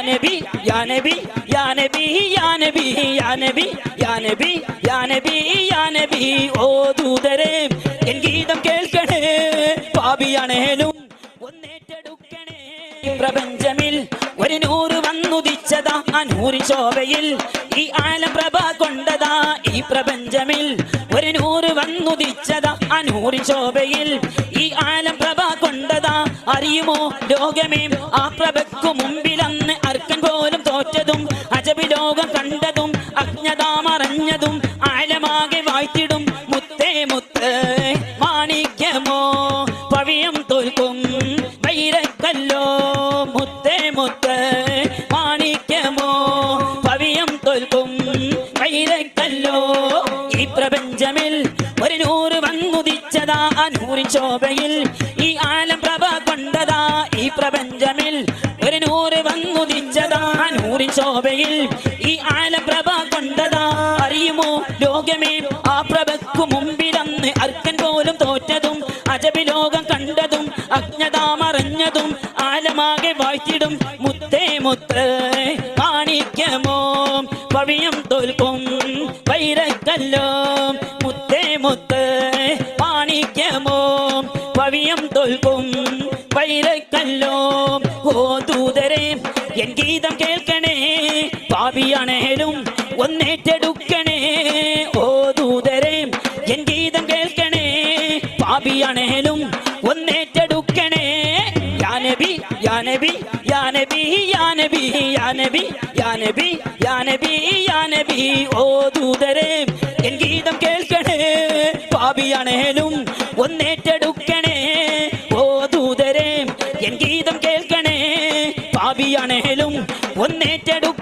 നബി യാ നബി യാ നബി യാ നബി യാ നബി യാ നബി യാ നബി യാ നബി ഓ ദൂതരെ എൻ ഗീതം കേൾക്കണേ പാപിയാണേലും ഒന്നേറ്റെടുക്കണേ. പ്രപഞ്ചമിൽ ഒരു നൂറ് വന്നുദിച്ചതാ ആ നൂറിൻ ശോഭയിൽ. ഈ ആലം കൊണ്ടതാ ഈ പ്രപഞ്ചമിൽ ഒരു നൂറ് വന്നുദിച്ചതാ ആ നൂറിൻ ശോഭയിൽ. ഈ ആലം കൊണ്ടതാ അറിയുമോ ലോകമേ ആ പ്രഭയ്ക്കു മുമ്പിൽ കണ്ടതും അജ്ഞതാമറിഞ്ഞതും ആലമാകെ വാഴ്ത്തിടും മുത്തേ മുത്ത് മാണിക്യമോ പവിയം തോൽക്കും വൈരക്കല്ലോ മുത്തേ മുത്ത് മാണിക്യമോ പവിയം തോൽക്കും വൈരക്കല്ലോ ഈ പ്രപഞ്ചമിൽ ഒരു നൂറ് വന്നുദിച്ചതാ നൂറിൻ ശോഭയിൽ. ഈ ആലം പ്രഭ കൊണ്ടതാ ഈ പ്രപഞ്ചമിൽ നൂറിൻ ശോഭയിൽ ഈ ആലപ്രഭ കൊണ്ടതാ. അറിയുമോ? ലോകമേ ആ പ്രഭയ്ക്കു മുമ്പിലന്ന് അർക്കൻ പോലും തോറ്റതും അജബി ലോകം കണ്ടതും അജ്ഞതാമറിഞ്ഞതും ആലമാകെ വാഴ്ത്തിടും. മുത്തേ മുത്ത് മാണിക്യമോ പവിയം തോൽക്കും വൈരക്കല്ലോ. മുത്തേ മുത്ത് മാണിക്യമോ പവിയം തോൽക്കും വൈരക്കല്ലോ. ഓ ദൂതരെ എൻ ഗീതം പാപിയാണേലും ഒന്നേറ്റെടുക്കണേ ഓ ദൂതരെ എൻ ഗീതം കേൾക്കണേ. പാപിയാണേലും ഒന്നേറ്റെടുക്കണേ. യാനബി യാനബി യാനബി യാനബി യാനബി യാനബി യാനബി യാനബി ഓ ദൂതരെ എൻ ഗീതം കേൾക്കണേ. പാപിയാണേലും ഒന്നേറ്റെടുക്കണേ. ഓ ദൂതരെ എൻ ഗീതം കേൾക്കണേ. പാപിയാണേലും ഒന്നേറ്റെടുക്കണേ